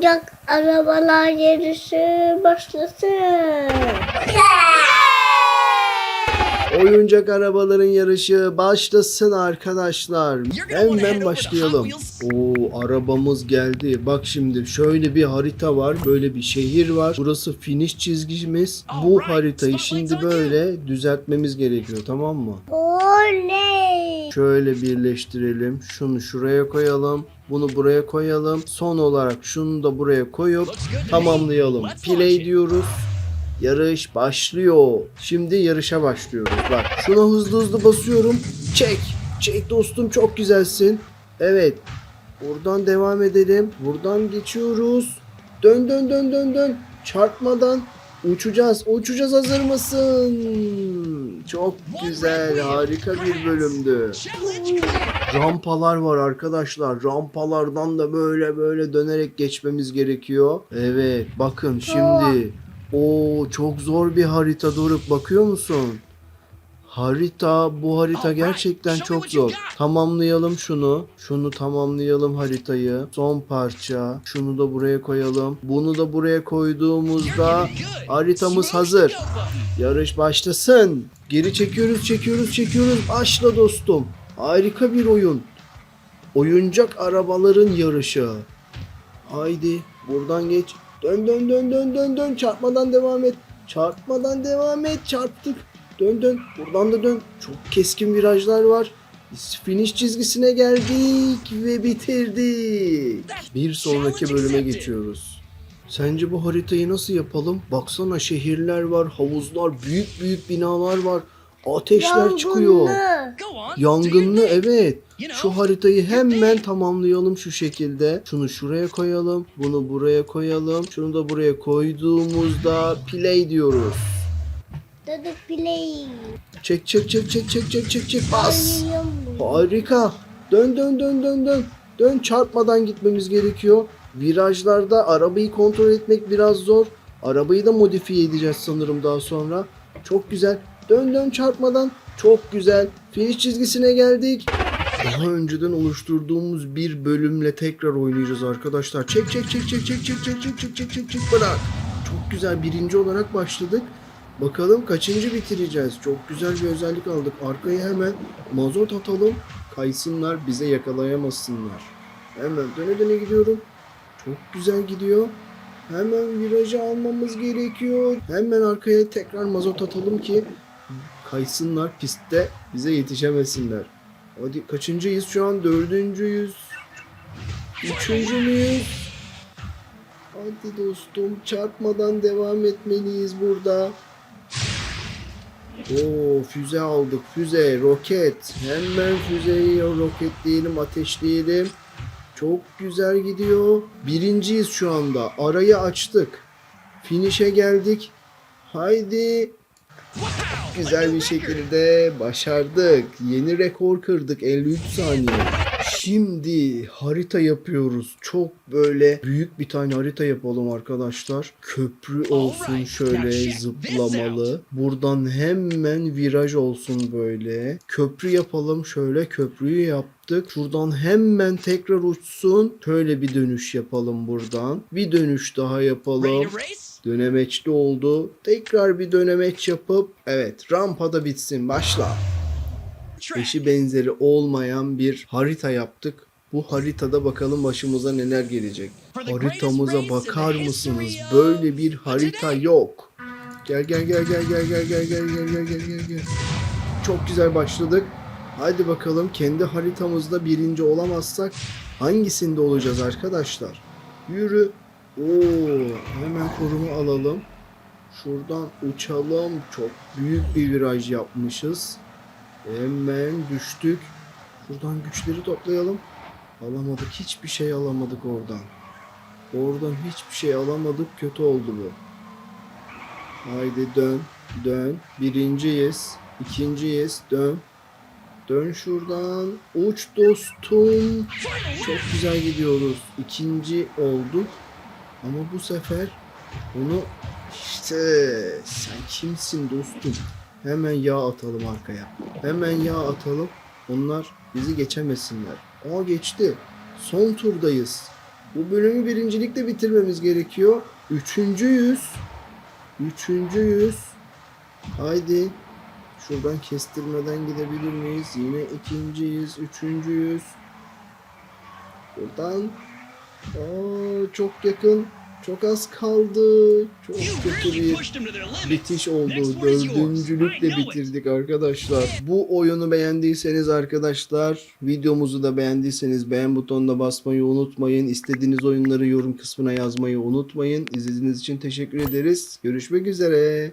Oyuncak arabalar yarışı başlasın. Oyuncak arabaların yarışı başlasın arkadaşlar. Hemen başlayalım. Oo arabamız geldi. Bak şimdi şöyle bir harita var. Böyle bir şehir var. Burası finish çizgimiz. Bu haritayı şimdi böyle düzeltmemiz gerekiyor tamam mı? Oley. Şöyle birleştirelim. Şunu şuraya koyalım. Bunu buraya koyalım. Son olarak şunu da buraya koyup tamamlayalım. Play diyoruz. Yarış başlıyor. Şimdi yarışa başlıyoruz. Bak şuna hızlı hızlı basıyorum. Çek. Çek dostum çok güzelsin. Evet. Buradan devam edelim. Buradan geçiyoruz. Dön dön dön dön dön. Çarpmadan uçacağız. Uçacağız hazır mısın? Çok güzel. Harika bir bölümdü. Rampalar var arkadaşlar. Rampalardan da böyle böyle dönerek geçmemiz gerekiyor. Evet bakın şimdi. o çok zor bir harita Doruk bakıyor musun? Harita bu harita gerçekten çok zor. Tamamlayalım şunu. Şunu tamamlayalım haritayı. Son parça. Şunu da buraya koyalım. Bunu da buraya koyduğumuzda haritamız hazır. Yarış başlasın. Geri çekiyoruz, çekiyoruz, çekiyoruz. Başla dostum. Harika bir oyun. Oyuncak arabaların yarışı. Haydi buradan geç. Dön dön dön dön dön dön. Çarpmadan devam et. Çarpmadan devam et. Çarptık. Dön dön. Buradan da dön. Çok keskin virajlar var. Biz Finish çizgisine geldik ve bitirdik. Bir sonraki bölüme geçiyoruz. Sence bu haritayı nasıl yapalım? Baksana şehirler var, havuzlar, büyük büyük binalar var. Ateşler çıkıyor. Yangınlı. Your Yangınlı evet. Şu haritayı hemen tamamlayalım şu şekilde. Şunu şuraya koyalım. Bunu buraya koyalım. Şunu da buraya koyduğumuzda play diyoruz. Dadı play. Çek çek çek çek çek çek çek çek bas. Harika. Dön dön dön dön dön. Dön çarpmadan gitmemiz gerekiyor. Virajlarda arabayı kontrol etmek biraz zor. Arabayı da modifiye edeceğiz sanırım daha sonra. Çok güzel. Dön dön çarpmadan. Çok güzel. Finish çizgisine geldik. Daha önceden oluşturduğumuz bir bölümle tekrar oynayacağız arkadaşlar. Çek çek çek çek çek çek çek çek çek çek çek çek bırak. Çok güzel birinci olarak başladık. Bakalım kaçıncı bitireceğiz. Çok güzel bir özellik aldık. Arkaya hemen mazot atalım. Kaysınlar bize yakalayamasınlar. Hemen döne döne gidiyorum. Çok güzel gidiyor. Hemen virajı almamız gerekiyor. Hemen arkaya tekrar mazot atalım ki kaysınlar pistte bize yetişemesinler. Hadi kaçıncıyız şu an? Dördüncüyüz. Üçüncü müyüz? Hadi dostum çarpmadan devam etmeliyiz burada. Oo füze aldık. Füze, roket. Hemen füzeyi roketleyelim, ateşleyelim. Çok güzel gidiyor. Birinciyiz şu anda. Arayı açtık. Finish'e geldik. Haydi. Güzel bir şekilde başardık. Yeni rekor kırdık 53 saniye. Şimdi harita yapıyoruz. Çok böyle büyük bir tane harita yapalım arkadaşlar. Köprü olsun şöyle zıplamalı. Buradan hemen viraj olsun böyle. Köprü yapalım şöyle köprüyü yaptık. Şuradan hemen tekrar uçsun. Şöyle bir dönüş yapalım buradan. Bir dönüş daha yapalım. Dönemeçli oldu. Tekrar bir dönemeç yapıp evet rampada bitsin başla. Eşi benzeri olmayan bir harita yaptık. Bu haritada bakalım başımıza neler gelecek. Haritamıza bakar mısınız? Böyle bir harita yok. Gel gel gel gel gel gel gel gel gel gel gel gel gel. Çok güzel başladık. Hadi bakalım kendi haritamızda birinci olamazsak hangisinde olacağız arkadaşlar? Yürü. Oo, hemen koruma alalım. Şuradan uçalım. Çok büyük bir viraj yapmışız. Hemen düştük. Şuradan güçleri toplayalım. Alamadık. Hiçbir şey alamadık oradan. Oradan hiçbir şey alamadık. Kötü oldu bu. Haydi dön. Dön. Birinciyiz. İkinciyiz. Dön. Dön şuradan. Uç dostum. Çok güzel gidiyoruz. İkinci olduk. Ama bu sefer onu işte sen kimsin dostum? Hemen yağ atalım arkaya. Hemen yağ atalım. Onlar bizi geçemesinler. Aa geçti. Son turdayız. Bu bölümü birincilikle bitirmemiz gerekiyor. Üçüncüyüz. Üçüncüyüz. Haydi. Şuradan kestirmeden gidebilir miyiz? Yine ikinciyiz. Üçüncüyüz. Buradan. Aa, çok yakın. Çok az kaldı. Çok kötü bir bitiş oldu. Dördüncülükle bitirdik arkadaşlar. Bu oyunu beğendiyseniz arkadaşlar, videomuzu da beğendiyseniz beğen butonuna basmayı unutmayın. İstediğiniz oyunları yorum kısmına yazmayı unutmayın. İzlediğiniz için teşekkür ederiz. Görüşmek üzere.